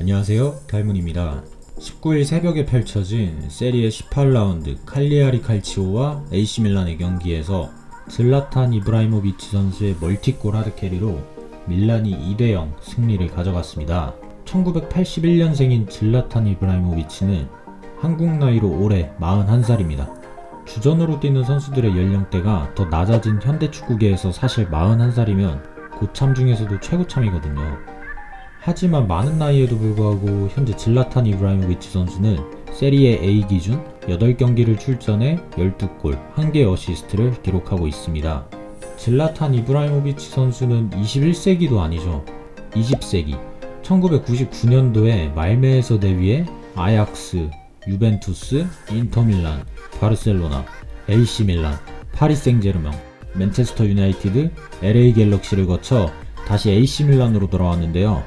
안녕하세요. 달문입니다. 19일 새벽에 펼쳐진 세리에 18라운드 칼리아리 칼치오와 AC밀란의 경기에서 질라탄 이브라이모비치 선수의 멀티골 하드캐리로 밀란이 2대 0 승리를 가져갔습니다. 1981년생인 질라탄 이브라이모비치는 한국 나이로 올해 41살입니다. 주전으로 뛰는 선수들의 연령대가 더 낮아진 현대 축구계에서 사실 41살이면 고참 중에서도 최고참이거든요. 하지만 많은 나이에도 불구하고 현재 질라탄 이브라이모비치 선수는 세리에 A 기준 8경기를 출전해 12골, 1개 어시스트를 기록하고 있습니다. 질라탄 이브라이모비치 선수는 21세기도 아니죠. 20세기. 1999년도에 말메에서 데뷔해 아약스, 유벤투스, 인터밀란, 바르셀로나, AC 밀란, 파리 생제르맹, 맨체스터 유나이티드, LA 갤럭시를 거쳐 다시 AC 밀란으로 돌아왔는데요.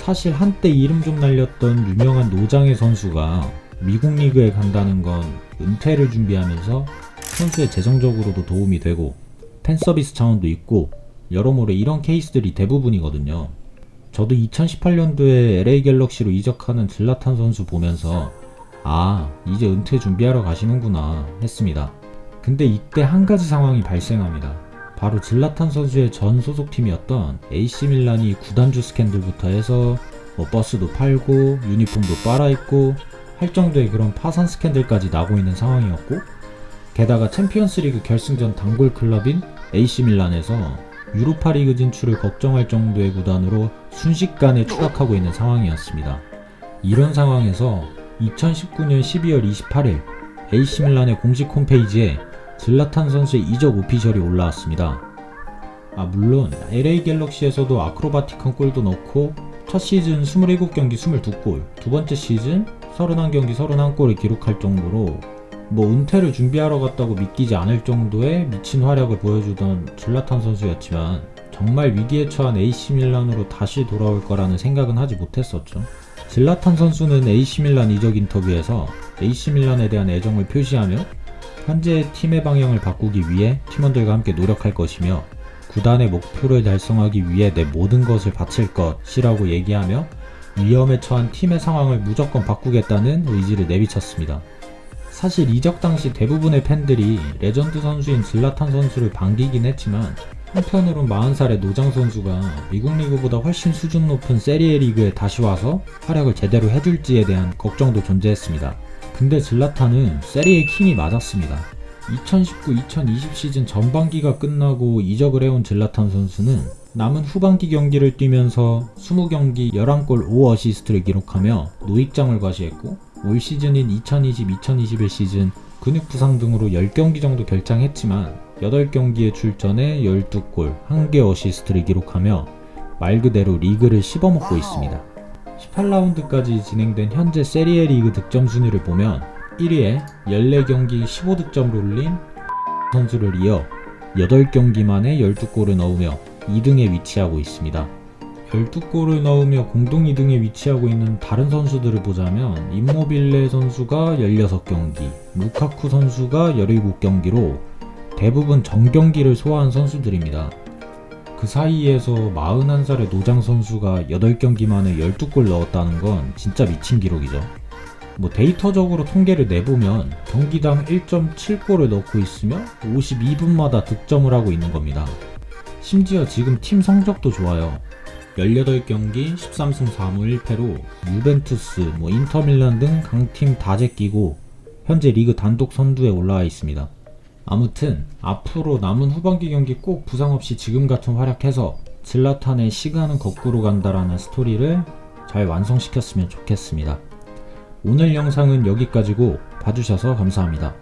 사실 한때 이름 좀 날렸던 유명한 노장의 선수가 미국 리그에 간다는 건 은퇴를 준비하면서 선수의 재정적으로도 도움이 되고 팬 서비스 차원도 있고 여러모로 이런 케이스들이 대부분이거든요. 저도 2018년도에 LA 갤럭시로 이적하는 질라탄 선수 보면서 아, 이제 은퇴 준비하러 가시는구나 했습니다. 근데 이때 한 가지 상황이 발생합니다. 바로 질라탄 선수의 전 소속팀이었던 AC 밀란이 구단주 스캔들부터 해서 뭐 버스도 팔고 유니폼도 빨아입고 할 정도의 그런 파산 스캔들까지 나고 있는 상황이었고 게다가 챔피언스리그 결승전 단골 클럽인 AC 밀란에서 유로파 리그 진출을 걱정할 정도의 구단으로 순식간에 추락하고 있는 상황이었습니다. 이런 상황에서 2019년 12월 28일 AC 밀란의 공식 홈페이지에 질라탄 선수의 이적 오피셜이 올라왔습니다. 아 물론 LA 갤럭시에서도 아크로바틱한 골도 넣고 첫 시즌 27경기 22골, 두 번째 시즌 31경기 31골을 기록할 정도로 뭐 은퇴를 준비하러 갔다고 믿기지 않을 정도의 미친 활약을 보여주던 질라탄 선수였지만 정말 위기에 처한 AC 밀란으로 다시 돌아올 거라는 생각은 하지 못했었죠. 질라탄 선수는 AC 밀란 이적 인터뷰에서 AC 밀란에 대한 애정을 표시하며 현재 팀의 방향을 바꾸기 위해 팀원들과 함께 노력할 것이며 구단의 목표를 달성하기 위해 내 모든 것을 바칠 것이라고 얘기하며 위험에 처한 팀의 상황을 무조건 바꾸겠다는 의지를 내비쳤습니다. 사실 이적 당시 대부분의 팬들이 레전드 선수인 질라탄 선수를 반기긴 했지만 한편으론 40살의 노장 선수가 미국 리그보다 훨씬 수준 높은 세리에 리그에 다시 와서 활약을 제대로 해줄지에 대한 걱정도 존재했습니다. 근데 질라탄은 세리의 킹이 맞았습니다. 2019-2020 시즌 전반기가 끝나고 이적을 해온 질라탄 선수는 남은 후반기 경기를 뛰면서 20경기 11골 5어시스트를 기록하며 노익장을 과시했고 올 시즌인 2020-2021 시즌 근육 부상 등으로 10경기 정도 결장했지만 8경기에 출전해 12골, 1개 어시스트를 기록하며 말 그대로 리그를 씹어먹고 있습니다. 18라운드까지 진행된 현재 세리에 리그 득점 순위를 보면 1위에 14경기 15득점을 올린 선수를 이어 8경기 만에 12골을 넣으며 2등에 위치하고 있습니다. 12골을 넣으며 공동 2등에 위치하고 있는 다른 선수들을 보자면 임모빌레 선수가 16경기, 루카쿠 선수가 17경기로 대부분 정경기를 소화한 선수들입니다. 그 사이에서 41살의 노장 선수가 8경기 만에 12골 넣었다는 건 진짜 미친 기록이죠. 뭐 데이터적으로 통계를 내보면 경기당 1.7골을 넣고 있으며 52분마다 득점을 하고 있는 겁니다. 심지어 지금 팀 성적도 좋아요. 18경기 13승 4무 1패로 유벤투스, 뭐 인터밀란 등 강팀 다 제끼고 현재 리그 단독 선두에 올라와 있습니다. 아무튼 앞으로 남은 후반기 경기 꼭 부상 없이 지금 같은 활약해서 질라탄의 시간은 거꾸로 간다라는 스토리를 잘 완성시켰으면 좋겠습니다. 오늘 영상은 여기까지고 봐주셔서 감사합니다.